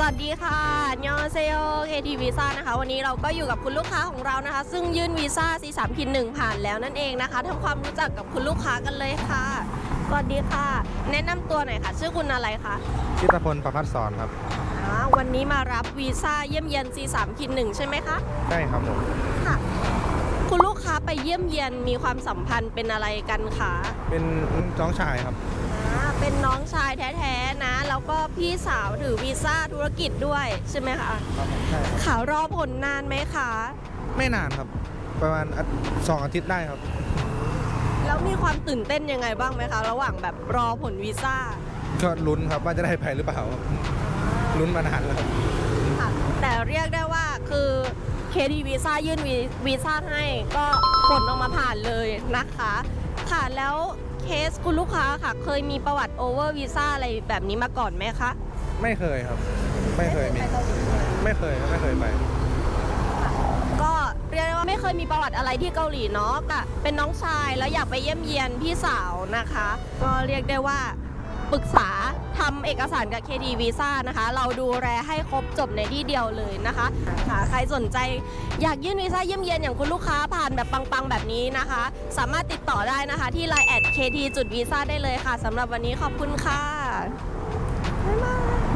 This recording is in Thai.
สวัสดีค่ะยอเซโอเคทีวีซ่านะคะ วันนี้เราก็อยู่กับคุณลูกค้าของเรานะคะ ซึ่งยื่นวีซ่า C3 คิน1ผ่านแล้วนั่นเองนะคะทำความรู้จักกับคุณลูกค้ากันเลยค่ะ สวัสดีค่ะ แนะนำตัวหน่อยค่ะ ชื่อคุณอะไรคะชิตพลประพัฒสอนครับอ่าวันนี้มารับวีซ่าเยี่ยมเยียน C3 คิน1ใช่ไหมคะ ใช่ครับผมค่ะ คุณลูกค้าไปเยี่ยมเยียนมีความสัมพันธ์เป็นอะไรกันคะเป็นน้องชายครับอ่าเป็นน้องชายแท้ๆนะ แล้วก็พี่สาวถือวีซ่าธุรกิจด้วยใช่ไหมคะครับผมใช่ครับข่าวรอผลนานไหมคะ ไม่นานครับ ประมาณอาสองอาทิตย์ได้ครับ แล้วมีความตื่นเต้นยังไงบ้างไหมคะ ระหว่างแบบรอผลวีซ่าก็ลุ้นครับว่าจะได้ไปหรือเปล่าครับลุ้นมานานแล้วครับค่ะแต่เรียกได้ว่าคือเคดีวีซ่ายื่นวีวีซ่าให้ก็ผลออกมาผ่านเลยนะคะ ค่ะ แล้วเคสคุณลูกค้าค่ะ เคยมีประวัติโอเวอร์วีซ่าอะไรแบบนี้มาก่อนไหมคะ ไม่เคยครับ ไม่เคยมี ไม่เคยครับไม่เคยไป ก็เรียกได้ว่าไม่เคยมีประวัติอะไรที่เกาหลีเนาะก็เป็นน้องชายแล้วอยากไปเยี่ยมเยียนพี่สาวนะคะ ก็เรียกได้ว่า ปรึกษาทำเอกสารกับ KD Visa นะคะ เราดูแลให้ครบจบในที่เดียวเลยนะคะค่ะใครสนใจอยากยื่นวีซ่าเยี่ยมเยียนอย่างคุณลูกค้าผ่านแบบปังๆ แบบนี้นะคะ สามารถติดต่อได้นะคะ ที่ Line แอด KT จุดวีซ่าได้เลยค่ะสำหรับวันนี้ขอบคุณค่ะบ๊ายบาย